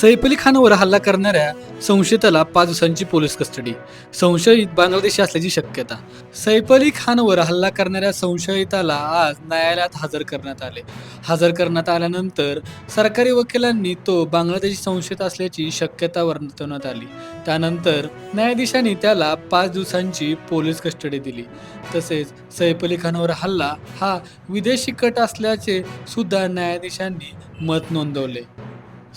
सैफ अली खानवर हल्ला करणाऱ्या संशयिताला पाच दिवसांची पोलीस कस्टडी. संशयित बांगलादेशी असल्याची शक्यता. सैफ अली खानवर हल्ला करणाऱ्या संशयिताला आज न्यायालयात हजर करण्यात आले. हजर करण्यात आल्यानंतर सरकारी वकिलांनी तो बांगलादेशी संशयित असल्याची शक्यता वर्तवण्यात आली. त्यानंतर न्यायाधीशांनी त्याला पाच दिवसांची पोलीस कस्टडी दिली. तसेच सैफ अली खानवर हल्ला हा विदेशी कट असल्याचे सुद्धा न्यायाधीशांनी मत नोंदवले.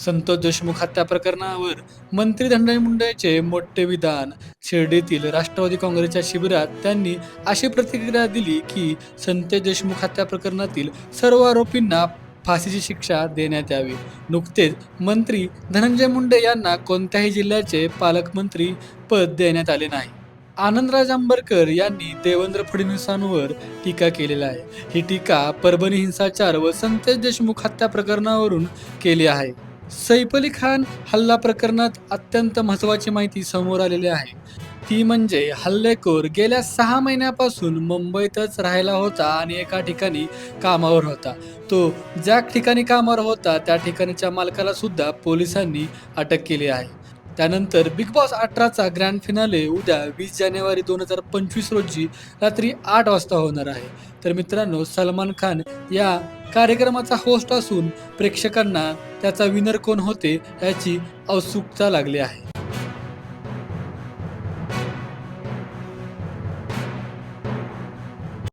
संतोष देशमुख हत्या प्रकरणावर मंत्री धनंजय मुंडेचे मोठे विधान. शिर्डीतील राष्ट्रवादी काँग्रेसच्या शिबिरात त्यांनी अशी प्रतिक्रिया दिली की संतोष देशमुख हत्या प्रकरणातील सर्व आरोपींना फाशीची शिक्षा देण्यात यावी. नुकतेच मंत्री धनंजय मुंडे यांना कोणत्याही जिल्ह्याचे पालकमंत्री पद देण्यात आले नाही. आनंदराज आंबरकर यांनी देवेंद्र फडणवीसांवर टीका केलेली आहे. ही टीका परभणी हिंसाचार व संतोष देशमुख हत्या प्रकरणावरून केली आहे. सैफ अली खान हल्ला प्रकरणात अत्यंत महत्त्वाची माहिती समोर आलेली आहे. ती म्हणजे हल्लेखोर गेल्या सहा महिन्यापासून मुंबईतच राहिला होता आणि एका ठिकाणी कामावर होता. तो ज्या ठिकाणी कामावर होता त्या ठिकाणीच्या मालकाला सुद्धा पोलिसांनी अटक केली आहे. त्यानंतर बिग बॉस अठराचा ग्रँड फिनाले उद्या वीस जानेवारी दोन हजार पंचवीस रोजी रात्री आठ वाजता होणार आहे. तर मित्रांनो सलमान खान या कार्यक्रमाचा होस्ट असून प्रेक्षकांना त्याचा विनर कोण होते याची औत्सुकता लागली आहे.